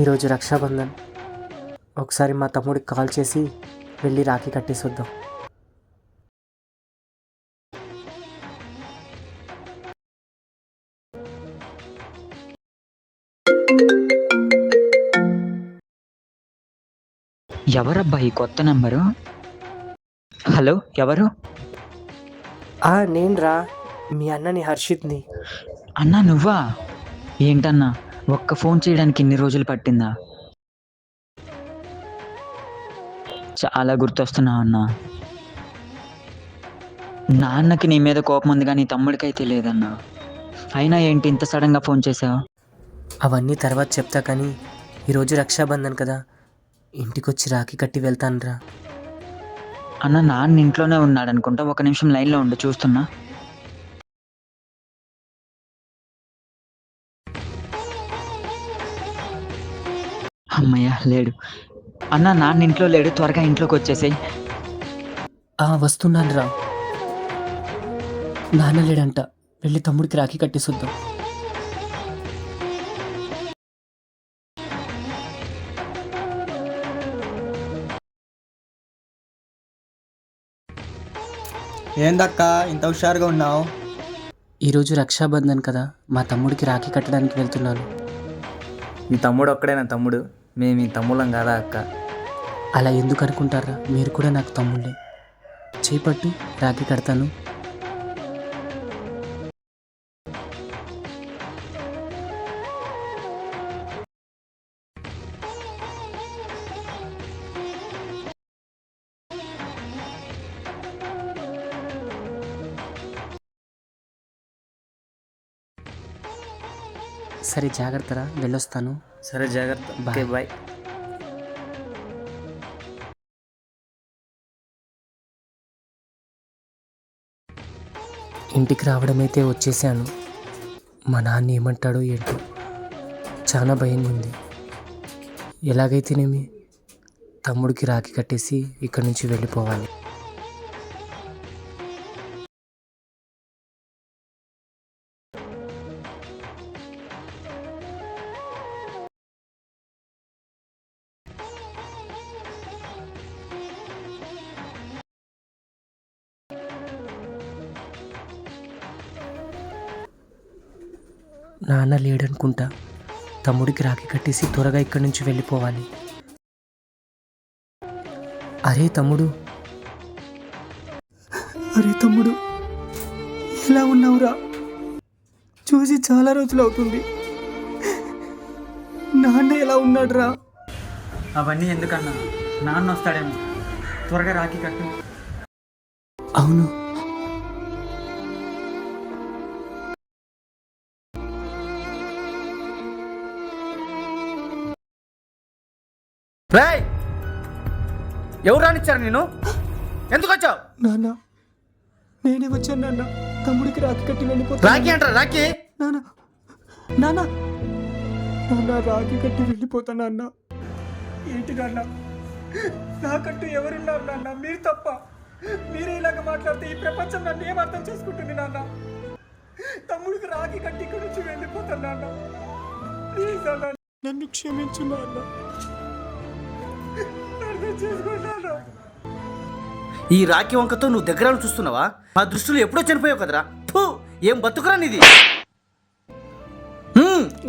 ఈరోజు రక్షాబంధన్. ఒకసారి మా తమ్ముడికి కాల్ చేసి వెళ్ళి రాఖీ కట్టేసి వద్దాం ఎవరబ్బా ఈ కొత్త నెంబరు? హలో ఎవరు? ఆ నేను రా మీ అన్నని హర్షిత్ని. అన్నా నువ్వా? ఏంటన్నా? ఒక్క ఫోన్ చేయడానికి ఇన్ని రోజులు పట్టిందా? చాలా గుర్తొస్తున్నావు అన్నా. నాన్నకి నీ మీద కోపం ఉంది కానీ తమ్ముడికైతే లేదన్నా. అయినా ఏంటి ఇంత సడన్గా ఫోన్ చేసావు? అవన్నీ తర్వాత చెప్తా కానీ ఈరోజు రక్షాబంధన్ కదా. ఇంటికొచ్చి రాఖీ కట్టి వెళ్తానురా. అన్న నాన్న ఇంట్లోనే ఉన్నాడు అనుకుంటా ఒక నిమిషం లైన్లో ఉండి చూస్తున్నా. అమ్మయ్య లేడు. అన్న నాన్న ఇంట్లో లేడు. త్వరగా ఇంట్లోకి వచ్చేసేయ్. ఆ వస్తున్నాను రా. నాన్న లేడంట. వెళ్ళి తమ్ముడికి రాఖీ కట్టేసి వద్దాం ఏందక్క ఇంత హుషారుగా ఉన్నావు? ఈరోజు రక్షాబంధన్ కదా మా తమ్ముడికి రాఖీ కట్టడానికి వెళ్తున్నాను. మీ తమ్ముడు ఒక్కడేనా తమ్ముడు? మేము మీ తమ్ముళ్ళం కాదా అక్క? అలా ఎందుకు అనుకుంటారా? మీరు కూడా నాకు తమ్ముళ్ళే. చేపట్టి రాఖీ కడతాను. సరే జాగ్రత్తరా. వెళ్ళొస్తాను. సరే జాగ్రత్త. బాయ్. Okay bye. ఇంటికి రావడమైతే వచ్చేసాను. మా నాన్న ఏమంటాడో ఏంటో చాలా భయంగా ఉంది ఎలాగైతేనేమి తమ్ముడికి రాఖీ కట్టేసి ఇక్కడి నుంచి వెళ్ళిపోవాలి. నాన్న లేడనుకుంటా తమ్ముడికి రాఖీ కట్టేసి త్వరగా ఇక్కడి నుంచి వెళ్ళిపోవాలి. అరే తమ్ముడు. అరే తమ్ముడు ఎలా ఉన్నావురా? చూసి చాలా రోజులు అవుతుంది. నాన్న ఎలా ఉన్నాడురా? అవన్నీ ఎందుకన్నా? నాన్న వస్తాడేమో. త్వరగా రాఖీ కట్టు. అవును. రేయ్! ఎవరు రానిచ్చారు నేను ఎందుకు వచ్చావు నాన్న నేనే వచ్చాను నాన్న. తమ్ముడికి రాఖీ కట్టి వెళ్ళిపోతా రాఖీ అంటారా? రాఖీ? నాన్న నాన్న నాన్న రాఖీ కట్టి వెళ్ళిపోతా నాన్న. ఏంటి నాన్న? నాకంటూ ఎవరున్నారు నాన్న? మీరు తప్ప. మీరే ఇలాగ మాట్లాడితే ఈ ప్రపంచం నన్ను ఏం అర్థం చేసుకుంటుంది నాన్న? తమ్ముడికి రాగి కట్టి ఇక్కడి నుంచి వెళ్ళిపోతాను నాన్న. ప్లీజ్ నాన్న నన్ను క్షమించు నాన్న. ఈ రాఖీ వంకతో నువ్వు దగ్గర చూస్తున్నావా? మా దృష్టిలో ఎప్పుడో చనిపోయావు కదరా. ఫు, ఏం బతుకురా నీది?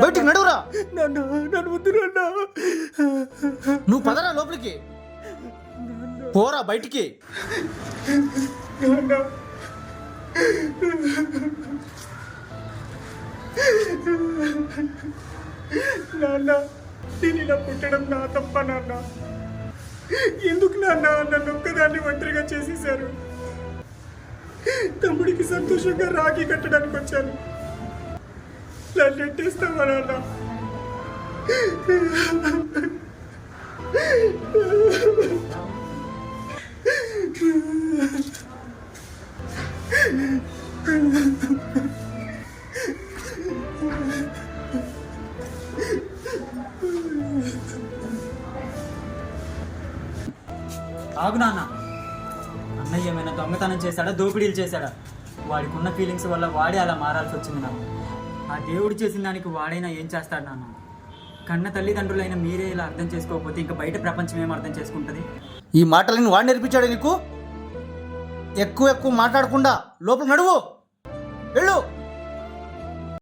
బయటికి నడువురా. నన్ను నువ్వు పదరా లోపలికి. పోరా బయటికి. నాన్న. నాన్న నేను ఇలా పుట్టడం నా తప్ప నాన్న. ఎందుకు నాన్న నన్ను ఒక్కదాన్ని ఒంటరిగా చేసేశారు? తమ్ముడికి సంతోషంగా రాఖీ కట్టడానికి వచ్చాను. నన్ను ఎట్టేస్తావా నాన్న? బాగు నాన్న. అన్నయ్య ఏమైనా దొంగతనం చేశాడా? దోపిడీలు చేశాడా? వాడికి ఉన్న ఫీలింగ్స్ వల్ల వాడే అలా మారాల్సి వచ్చింది నాన్న. ఆ దేవుడు చేసిన దానికి వాడైనా ఏం చేస్తాడు నాన్న? కన్న తల్లిదండ్రులైన మీరే ఇలా అర్థం చేసుకోకపోతే ఇంకా బయట ప్రపంచం ఏం అర్థం చేసుకుంటుంది? ఈ మాటలను వాడు నేర్పించాడు నీకు? ఎక్కువ ఎక్కువ మాట్లాడకుండా లోపల నడువు. వెళ్ళు.